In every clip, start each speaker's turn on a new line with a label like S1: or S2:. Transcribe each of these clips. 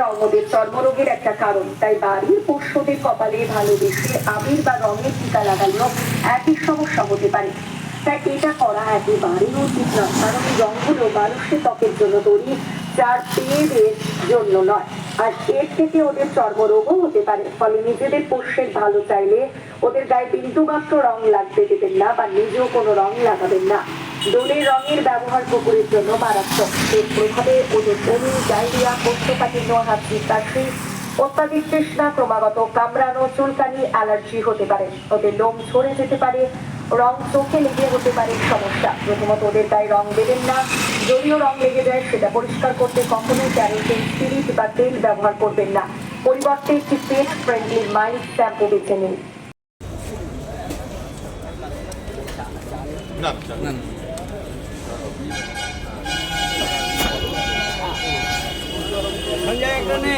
S1: রং ওদের চর্মরোগের একটা কারণ। তাই বাড়ির পোষ্যদের কপালে ভালোবেসে আবির বা রঙের টিকা লাগানো একই সমস্যা হতে পারে। তাই এটা করা একেবারেই উচিত নয়, কারণ রঙগুলো মানুষের ত্বকের জন্য তৈরি যার পেয়েদের জন্য নয়। আর এর থেকে ওদের চর্মরোগও হতে পারে, ফলে নিজেদের পোষ্যের ভালো চাইলে ওদের গায়ে বিন্দুমাত্র রং লাগতে দেবেন না বা নিজেও কোনো রং লাগাবেন না। দোলের রঙের ব্যবহার কুকুরের জন্য মারাত্মক। এর প্রভাবে ওদের বমি, ডায়রিয়া, কোষ্ঠকাঠিন্য হাঁচি কাশি অত্যাধিক তৃষ্ণা, ক্রমাগত কামড়ানো, চুলকানি, অ্যালার্জি হতে পারে। ওদের লোম ঝরে যেতে পারে, রং চোখে লেগে হতে পারে সমস্যা। প্রথমত ওদের গায়ে রং দেবেন না। যদিও রং লেগে যায়, সেটা পরিষ্কার করতে কখনোই ক্যারোটিন স্পিরিট বা তেল ব্যবহার করবেন না। পরিবর্তে একটি পেট ফ্রেন্ডলি মাইল্ড শ্যাম্পু বেছে নিন।
S2: নে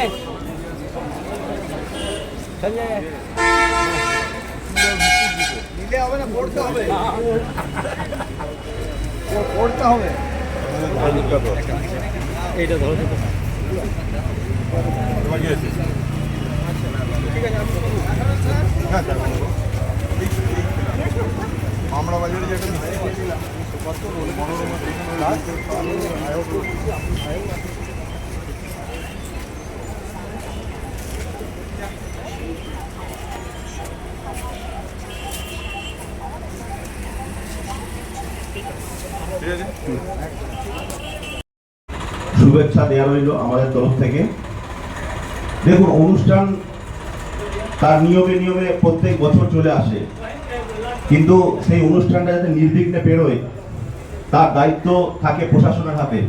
S2: সঞ্জয়
S3: নিলে হবে না পড়তে হবে পড়তে হবে
S2: এইটা ধরো
S3: আমরা বাজারে যেটা কত মনোরমা
S4: শুভেচ্ছা দেওয়া রইল আমাদের তরফ থেকে। দেখুন, অনুষ্ঠান তার নিয়মে নিয়মে প্রত্যেক বছর চলে আসে। কিন্তু সেই অনুষ্ঠানটা যাতে নির্বিঘ্নে পেরোয় তার দায়িত্ব থাকে প্রশাসনের হাতে।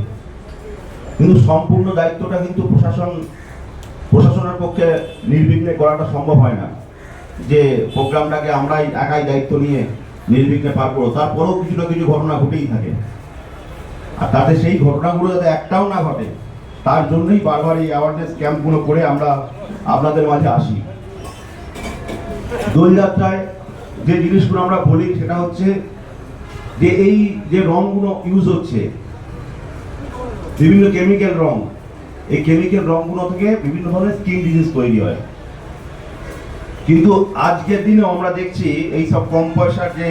S4: কিন্তু সম্পূর্ণ দায়িত্বটা কিন্তু প্রশাসন, প্রশাসনের পক্ষে নির্বিঘ্নে করাটা সম্ভব হয় না। যে প্রোগ্রামটাকে আমরাই একাই দায়িত্ব নিয়ে নির্বিঘ্নে পার করব, তারপরেও কিছু না কিছু ঘটনা ঘটেই থাকে। আর তাতে সেই ঘটনাগুলো যাতে একটাও না ঘটে, তার জন্যই বারবার এই অ্যাওয়ারনেস ক্যাম্পগুলো করে আমরা আপনাদের মাঝে আসি। দোলযাত্রায় যে জিনিসগুলো আমরা বলি সেটা হচ্ছে যে এই যে রংগুলো ইউজ হচ্ছে, বিভিন্ন কেমিক্যাল রং, এই কেমিক্যাল রংগুলো থেকে বিভিন্ন ধরনের স্কিন ডিজিজ তৈরি হয়। কিন্তু আজকের দিনে আমরা দেখছি এই সব কম পয়সার যে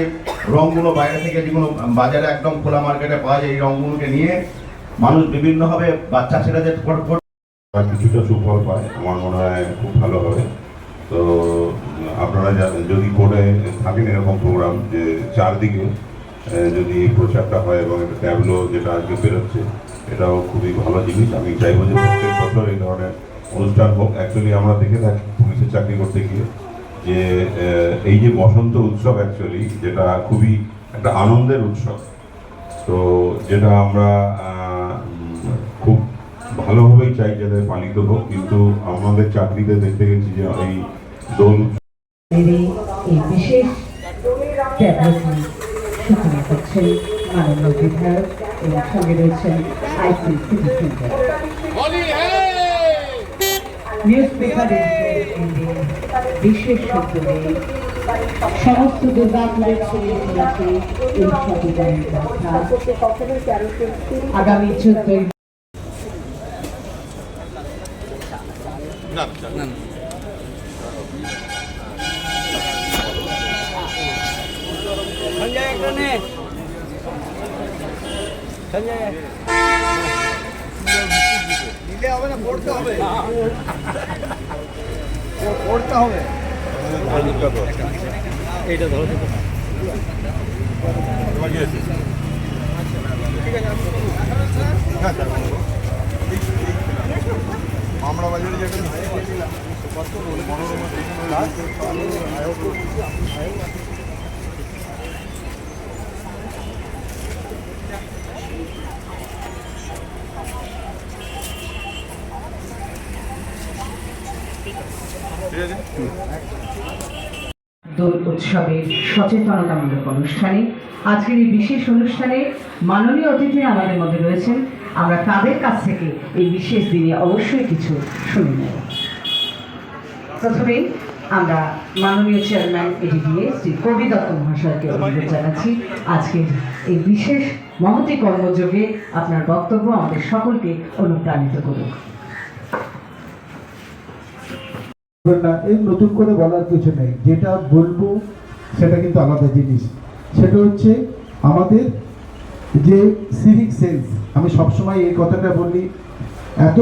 S4: রংগুলো বাইরে থেকে যেগুলো বাজারে একদম খোলা মার্কেটে পাওয়া যায়, এই রংগুলোকে নিয়ে মানুষ বিভিন্নভাবে বাচ্চা ছেলেদের
S5: কিছুটা সুফল পায়, আমার মনে হয় খুব ভালো হবে। তো, আপনারা যদি করে থাকেন এরকম প্রোগ্রাম যে চারদিকে যদি প্রচারটা হয় এবং একটা ট্যাবলো যেটা আজকে বেরোচ্ছে, এটাও খুবই ভালো জিনিস। আমি চাইব যে প্রত্যেক বছর এই ধরনের অনুষ্ঠান হোক। অ্যাকচুয়ালি আমরা দেখে থাকি পুলিশের চাকরি করতে গিয়ে যে এই যে বসন্ত উৎসব অ্যাকচুয়ালি যেটা খুবই একটা আনন্দের উৎসব। তো যেটা আমরা খুব ভালোভাবেই চাই যাতে পালিত হোক। কিন্তু আমাদের চাকরিতে দেখতে গেছি যে এই দোল
S6: এই বিশেষ সূচনা করছেন মাননীয় বিধায়ক এবং সঙ্গে রয়েছেন IC city centre. News paper বিশেষ উদ্যোগে সমস্ত দুর্গাপুরের ছড়িয়ে চলেছে এই
S1: স্পিরিট
S6: আগামী চোদ্দই
S2: একটা নে।
S3: নিলে হবে না পড়তে হবে। পড়তে হবে।
S2: এইটা ধরো
S3: আমরা বাজারে যেটা মনোরমা
S6: দোল উৎসবের সচেতনতামূলক অনুষ্ঠানে। আজকের এই বিশেষ অনুষ্ঠানে মাননীয় অতিথি আমাদের মধ্যে রয়েছেন। আমরা তাদের কাছ থেকে এই বিশেষ দিনে অবশ্যই কিছু শুনে নেব। আমরা মাননীয় চেয়ারম্যান এডিডিএ শ্রী কবি দত্ত মহাশয়কে অনুরোধ জানাচ্ছি, আজকের এই বিশেষ মহতি কর্মযোগে আপনার বক্তব্য আমাদের সকলকে অনুপ্রাণিত করুক।
S7: না নতুন করে বলার কিছু নেই। যেটা বলব, সেটা কিন্তু আলাদা জিনিস। সেটা হচ্ছে আমাদের যে সিভিক সেন্স আমি সবসময় এই কথাটা বলি, এত